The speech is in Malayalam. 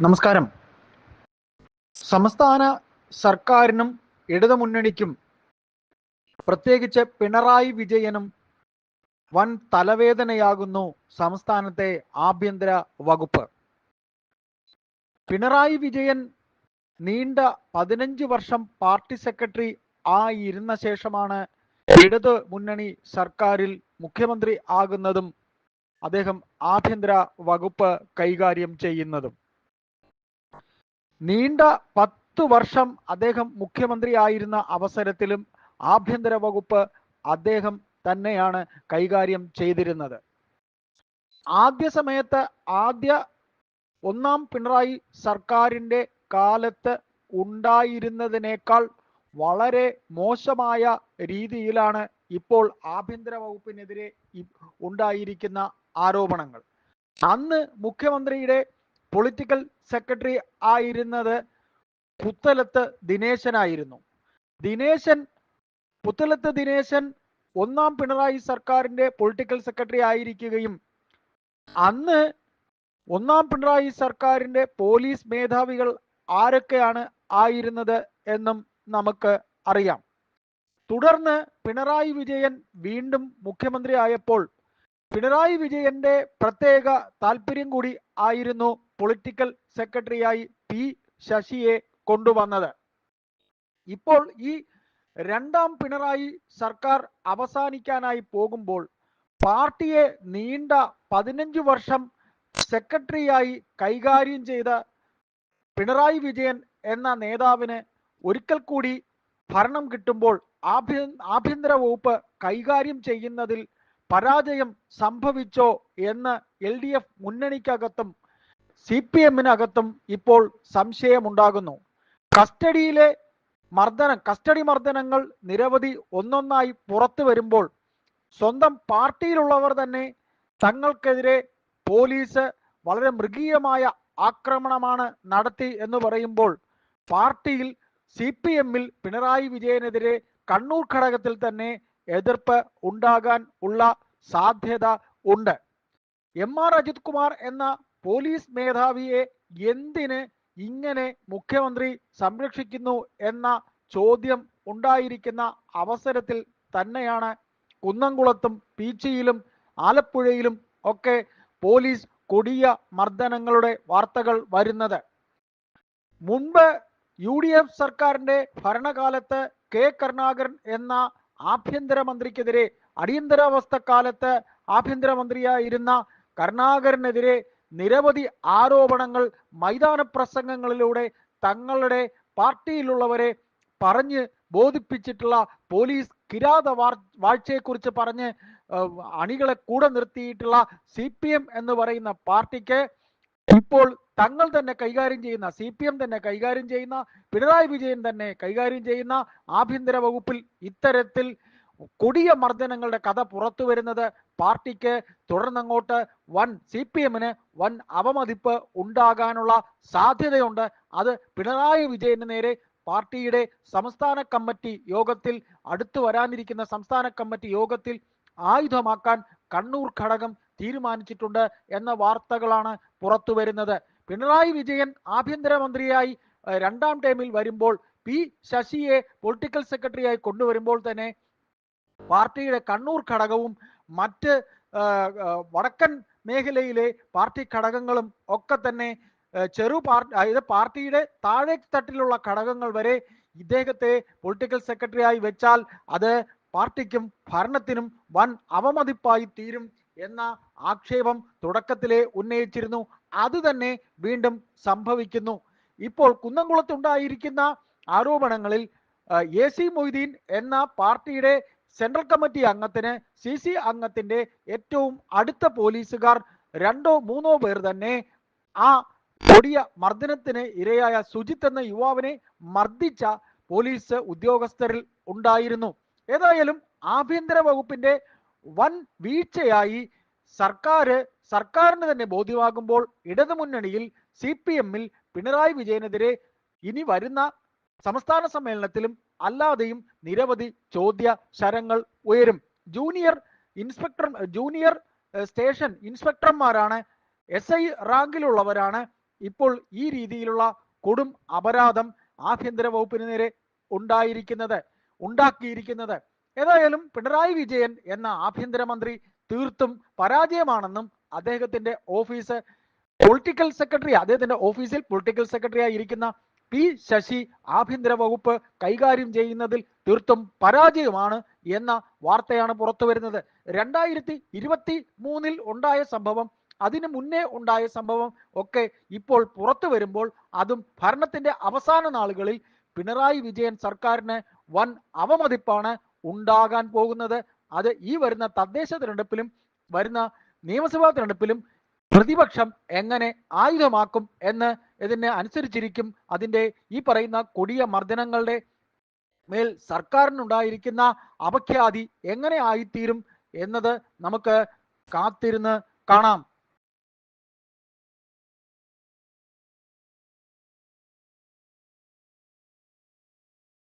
നമസ്കാരം. സംസ്ഥാന സർക്കാരിനും ഇടതുമുന്നണിക്കും പ്രത്യേകിച്ച് പിണറായി വിജയനും വൻ തലവേദനയാകുന്നു സംസ്ഥാനത്തെ ആഭ്യന്തര വകുപ്പ്. പിണറായി വിജയൻ നീണ്ട പതിനഞ്ച് വർഷം പാർട്ടി സെക്രട്ടറി ആയിരുന്ന ശേഷമാണ് ഇടതു മുന്നണി സർക്കാരിൽ മുഖ്യമന്ത്രി ആകുന്നതും അദ്ദേഹം ആഭ്യന്തര വകുപ്പ് കൈകാര്യം ചെയ്യുന്നതും. നീണ്ട പത്ത് വർഷം അദ്ദേഹം മുഖ്യമന്ത്രി ആയിരുന്ന അവസരത്തിലും ആഭ്യന്തര വകുപ്പ് അദ്ദേഹം തന്നെയാണ് കൈകാര്യം ചെയ്തിരുന്നത്. ആദ്യ സമയത്ത് ആദ്യ ഒന്നാം പിണറായി സർക്കാരിന്റെ കാലത്ത് ഉണ്ടായിരുന്നതിനേക്കാൾ വളരെ മോശമായ രീതിയിലാണ് ഇപ്പോൾ ആഭ്യന്തര വകുപ്പിനെതിരെ ഉണ്ടായിരിക്കുന്ന ആരോപണങ്ങൾ. അന്ന് മുഖ്യമന്ത്രിയുടെ പൊളിറ്റിക്കൽ സെക്രട്ടറി ആയിരുന്നത് പുത്തലത്ത് ദിനേശനായിരുന്നു. ദിനേശൻ പുത്തലത്ത് ദിനേശൻ ഒന്നാം പിണറായി സർക്കാരിന്റെ പൊളിറ്റിക്കൽ സെക്രട്ടറി ആയിരിക്കുകയും അന്ന് ഒന്നാം പിണറായി സർക്കാരിന്റെ പോലീസ് മേധാവികൾ ആരൊക്കെയാണ് ആയിരുന്നത് എന്നും നമുക്ക് അറിയാം. തുടർന്ന് പിണറായി വിജയൻ വീണ്ടും മുഖ്യമന്ത്രി ആയപ്പോൾ പിണറായി വിജയന്റെ പ്രത്യേക താല്പര്യം കൂടി ആയിരുന്നു പൊളിറ്റിക്കൽ സെക്രട്ടറിയായി പി ശശിയെ കൊണ്ടുവന്നത്. ഇപ്പോൾ ഈ രണ്ടാം പിണറായി സർക്കാർ അവസാനിക്കാനായി പോകുമ്പോൾ പാർട്ടിയെ നീണ്ട പതിനഞ്ച് വർഷം സെക്രട്ടറിയായി കൈകാര്യം ചെയ്ത പിണറായി വിജയൻ എന്ന നേതാവിന് ഒരിക്കൽ കൂടി ഭരണം കിട്ടുമ്പോൾ ആഭ്യ ആഭ്യന്തര വകുപ്പ് കൈകാര്യം ചെയ്യുന്നതിൽ പരാജയം സംഭവിച്ചോ എന്ന് എൽ ഡി എഫ് മുന്നണിക്കകത്തും സി പി എമ്മിനകത്തും ഇപ്പോൾ സംശയമുണ്ടാകുന്നു. കസ്റ്റഡിയിലെ മർദ്ദനം കസ്റ്റഡി മർദ്ദനങ്ങൾ നിരവധി ഒന്നൊന്നായി പുറത്തു വരുമ്പോൾ സ്വന്തം പാർട്ടിയിലുള്ളവർ തന്നെ തങ്ങൾക്കെതിരെ പോലീസ് വളരെ മൃഗീയമായ ആക്രമണമാണ് നടത്തി എന്ന് പറയുമ്പോൾ പാർട്ടിയിൽ സി പി എമ്മിൽ പിണറായി വിജയനെതിരെ കണ്ണൂർ ഘടകത്തിൽ തന്നെ എതിർപ്പ് ഉണ്ടാകാൻ ഉള്ള സാധ്യത ഉണ്ട്. എം ആർ അജിത് കുമാർ എന്ന പോലീസ് മേധാവിയെ എന്തിന് ഇങ്ങനെ മുഖ്യമന്ത്രി സംരക്ഷിക്കുന്നു എന്ന ചോദ്യം ഉണ്ടായിരിക്കുന്ന അവസരത്തിൽ തന്നെയാണ് കുന്നംകുളത്തും പീച്ചിയിലും ആലപ്പുഴയിലും ഒക്കെ പോലീസ് കൊടിയ മർദ്ദനങ്ങളുടെ വാർത്തകൾ വരുന്നത്. മുൻപ് യു ഡി എഫ് സർക്കാരിന്റെ ഭരണകാലത്ത് കെ കരുണാകരൻ എന്ന ആഭ്യന്തരമന്ത്രിക്കെതിരെ അടിയന്തരാവസ്ഥ കാലത്ത് ആഭ്യന്തരമന്ത്രിയായിരുന്ന കരുണാകരനെതിരെ നിരവധി ആരോപണങ്ങൾ മൈതാന പ്രസംഗങ്ങളിലൂടെ തങ്ങളുടെ പാർട്ടിയിലുള്ളവരെ പറഞ്ഞ് ബോധിപ്പിച്ചിട്ടുള്ള പോലീസ് കിരാത വാഴ്ചയെക്കുറിച്ച് പറഞ്ഞ് അണികളെ കൂടെ നിർത്തിയിട്ടുള്ള സി പി എം എന്ന് പറയുന്ന പാർട്ടിക്ക് ഇപ്പോൾ തങ്ങൾ തന്നെ കൈകാര്യം ചെയ്യുന്ന സി പി എം തന്നെ കൈകാര്യം ചെയ്യുന്ന പിണറായി വിജയൻ തന്നെ കൈകാര്യം ചെയ്യുന്ന ആഭ്യന്തര വകുപ്പിൽ ഇത്തരത്തിൽ കൊടിയ മർദ്ദനങ്ങളുടെ കഥ പുറത്തു വരുന്നത് പാർട്ടിക്ക് തുടർന്നങ്ങോട്ട് വൻ സി പി എമ്മിന് വൻ അവമതിപ്പ് ഉണ്ടാകാനുള്ള സാധ്യതയുണ്ട്. അത് പിണറായി വിജയന് നേരെ പാർട്ടിയുടെ സംസ്ഥാന കമ്മിറ്റി യോഗത്തിൽ അടുത്തു വരാനിരിക്കുന്ന സംസ്ഥാന കമ്മിറ്റി യോഗത്തിൽ ആയുധമാക്കാൻ കണ്ണൂർ ഘടകം തീരുമാനിച്ചിട്ടുണ്ട് എന്ന വാർത്തകളാണ് പുറത്തു വരുന്നത്. പിണറായി വിജയൻ ആഭ്യന്തരമന്ത്രിയായി മന്ത്രിയായി രണ്ടാം ടേമിൽ വരുമ്പോൾ പി ശശിയെ പൊളിറ്റിക്കൽ സെക്രട്ടറിയായി കൊണ്ടുവരുമ്പോൾ തന്നെ പാർട്ടിയുടെ കണ്ണൂർ ഘടകവും മറ്റ് വടക്കൻ മേഖലയിലെ പാർട്ടി ഘടകങ്ങളും ഒക്കെ തന്നെ ചെറു പാർട്ടി അതായത് പാർട്ടിയുടെ താഴെ തട്ടിലുള്ള ഘടകങ്ങൾ വരെ ഇദ്ദേഹത്തെ പൊളിറ്റിക്കൽ സെക്രട്ടറി ആയി വെച്ചാൽ അത് പാർട്ടിക്കും ഭരണത്തിനും വൻ അവമതിപ്പായി തീരും എന്ന ആക്ഷേപം തുടക്കത്തിലെ ഉന്നയിച്ചിരുന്നു. അത് തന്നെ വീണ്ടും സംഭവിക്കുന്നു. ഇപ്പോൾ കുന്നംകുളത്തുണ്ടായിരിക്കുന്ന ആരോപണങ്ങളിൽ എ സി മൊയ്തീൻ എന്ന പാർട്ടിയുടെ സെൻട്രൽ കമ്മിറ്റി അംഗത്തിന് സി സി അംഗത്തിന്റെ ഏറ്റവും അടുത്ത പോലീസുകാർ രണ്ടോ മൂന്നോ പേർ തന്നെ ആ കൊടിയ മർദ്ദനത്തിന് ഇരയായ സുജിത്ത് എന്ന യുവാവിനെ മർദ്ദിച്ച പോലീസ് ഉദ്യോഗസ്ഥരിൽ ഉണ്ടായിരുന്നു. ഏതായാലും ആഭ്യന്തര വകുപ്പിന്റെ വൻ വീഴ്ചയായി സർക്കാർ സർക്കാരിന് തന്നെ ബോധ്യമാകുമ്പോൾ ഇടതുമുന്നണിയിൽ സി പി എമ്മിൽ പിണറായി വിജയനെതിരെ ഇനി വരുന്ന സംസ്ഥാന സമ്മേളനത്തിലും അല്ലാതെയും നിരവധി ചോദ്യ ശരങ്ങൾ ഉയരും. ജൂനിയർ ഇൻസ്പെക്ടർ ജൂനിയർ സ്റ്റേഷൻ ഇൻസ്പെക്ടർമാരാണ് എസ് ഐ റാങ്കിലുള്ളവരാണ്. ഇപ്പോൾ ഈ രീതിയിലുള്ള കൊടും അപരാധം ആഭ്യന്തര വകുപ്പിന് നേരെ ഉണ്ടായിരിക്കുന്നത് ഉണ്ടാക്കിയിരിക്കുന്നത്. ഏതായാലും പിണറായി വിജയൻ എന്ന ആഭ്യന്തരമന്ത്രി തീർത്തും പരാജയമാണെന്നും അദ്ദേഹത്തിന്റെ ഓഫീസ് പൊളിറ്റിക്കൽ സെക്രട്ടറി അദ്ദേഹത്തിന്റെ ഓഫീസിൽ പൊളിറ്റിക്കൽ സെക്രട്ടറി ആയിരിക്കുന്ന പി ശശി ആഭ്യന്തര വകുപ്പ് കൈകാര്യം ചെയ്യുന്നതിൽ തീർത്തും പരാജയമാണ് എന്ന വാർത്തയാണ് പുറത്തു വരുന്നത്. രണ്ടായിരത്തി ഇരുപത്തി മൂന്നിൽ ഉണ്ടായ സംഭവം അതിനു മുന്നേ ഉണ്ടായ സംഭവം ഒക്കെ ഇപ്പോൾ പുറത്തു വരുമ്പോൾ അതും ഭരണത്തിന്റെ അവസാന നാളുകളിൽ പിണറായി വിജയൻ സർക്കാരിന് വൻ അവമതിപ്പാണ് ഉണ്ടാകാൻ പോകുന്നത്. അത് ഈ വരുന്ന തദ്ദേശ തിരഞ്ഞെടുപ്പിലും വരുന്ന നിയമസഭാ തിരഞ്ഞെടുപ്പിലും പ്രതിപക്ഷം എങ്ങനെ ആയുധമാക്കും എന്ന് ഇതിനെ അനുസരിച്ചിരിക്കും. അതിന്റെ ഈ പറയുന്ന കൊടിയ മർദ്ദനങ്ങളുടെ മേൽ സർക്കാരിനുണ്ടായിരിക്കുന്ന അപഖ്യാതി എങ്ങനെ ആയിത്തീരും എന്നത് നമുക്ക് കാത്തിരുന്ന് കാണാം.